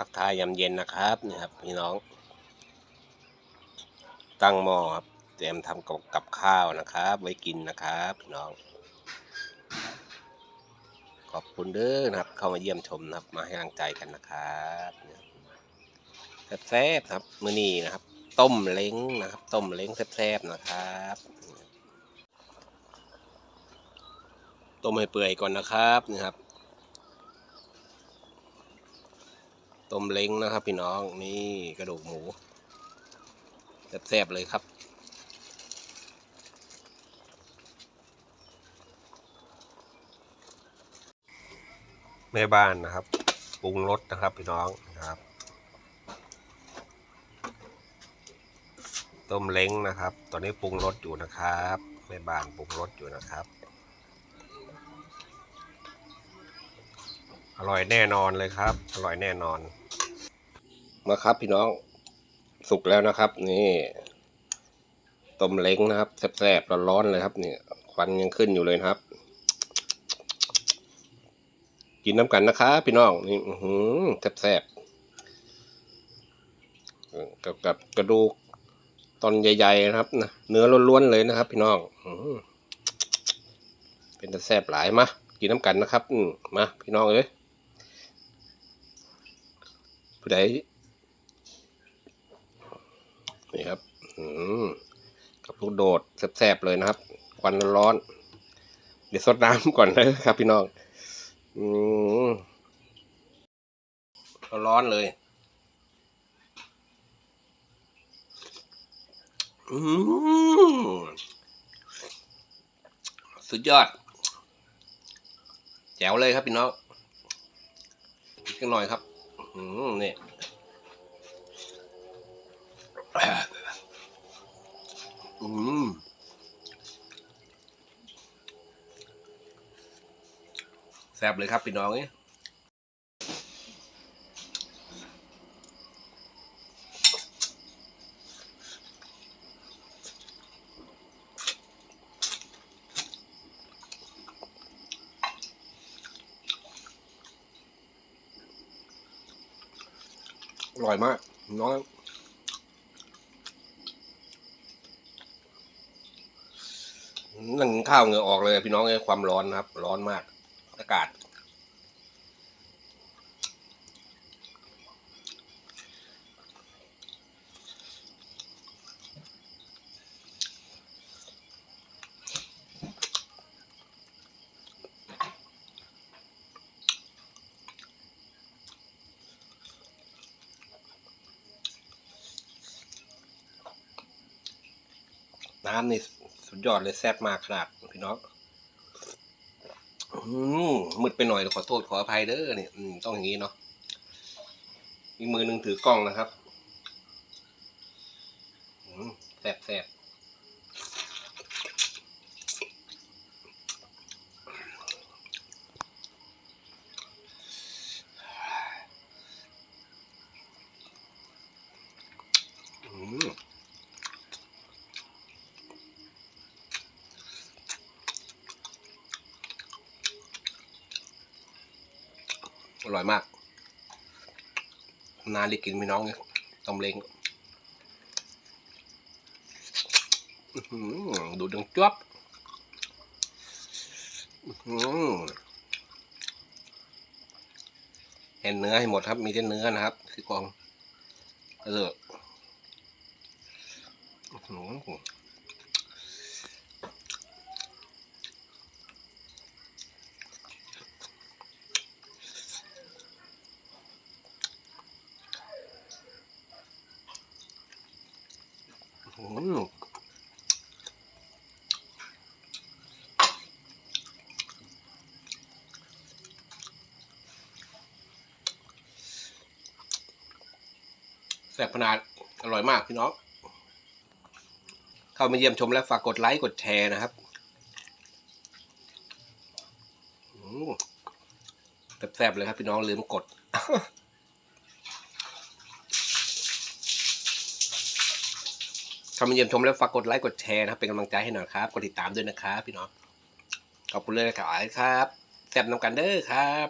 ทักทายยามเย็นนะครับนี่ครับ พี่น้อง ตั้งหม้อครับเตรียมทำกับกับข้าวนะครับ ไว้กินนะครับพี่น้อง ขอบคุณเด้อนะครับ เข้ามาเยี่ยมชมนะครับ มาให้กำลังใจกันนะครับแซ่บๆครับมื้อนี้นะครับ ต้มเล้งนะครับ ต้มเล้งแซ่บๆนะครับต้มให้เปื่อยก่อนนะครับนี่ครับ ต้มเล้งนะครับ พี่น้องนี่กระดูกหมูแซ่บๆเลยครับ แม่บ้านนะครับปรุงรสนะครับพี่น้องนะครับ ต้มเล้งนะครับ ตอนนี้ปรุงรสอยู่นะครับแม่บ้านปรุงรสอยู่นะครับ อร่อยแน่นอนเลยครับ อร่อยแน่นอน มาครับพี่น้องสุกแล้วนะครับ นี่ต้มเล้งนะครับแซ่บๆร้อนๆเลยครับ เนี่ย ควันยังขึ้นอยู่เลยครับ กินน้ำกันนะครับพี่น้องนี่หือแซ่บๆกับกับกระดูกตอนใหญ่ๆนะครับนะเนื้อล้วนๆเลยนะครับ พี่น้องอืเป็นแต่แซ่บหลายมากินน้ำกันนะครับมมาพี่น้องเอ้ย ผู้ใดนี่ครับอืมกับลูกโดดแซ่บๆเลยนะครับควันร้อน เดี๋ยวสดน้ำก่อนนะครับ พี่น้องอืมร้อนเลยอืมสุดยอด แจ๋วเลยครับพี่น้องอีกหน่อยครับ อืมนี่อืมแซ่บเลยครับพี่น้องเนี่ย อร่อยมากน้องนั่งข้าวเหงื่อออกเลยพี่น้องเลยความร้อนนะครับ ร้อนมาก อากาศ น้ำนี่สุดยอดเลยแซ่บมากขนาดพี่น้องมืดไปหน่อยขอโทษขออภัยเด้อเนี่ยต้องอย่างนี้เนาะอีกมือหนึ่งถือกล้องนะครับแซ่บแซ่บอืม อร่อยมาก นานได้กินพี่น้องเนี่ยต้มเล้งดูดังจวบเห็นเนื้อให้หมดครับ มีแต่เนื้อนะครับคือกองเอออื้อหืออืม แซ่บขนาดอร่อยมากพี่น้อง เข้ามาเยี่ยมชมและฝากกดไลค์กดแชร์นะครับอืมแซ่บๆเลยครับพี่น้องลืมกด เข้ามาเยี่ยมชมแล้วฝากกดไลค์กดแชร์นะครับ เป็นกำลังใจให้หน่อยครับ กดติดตามด้วยนะครับ พี่น้อง ขอบคุณเลยนะครับ แซ่บน้ำกันเด้อครับ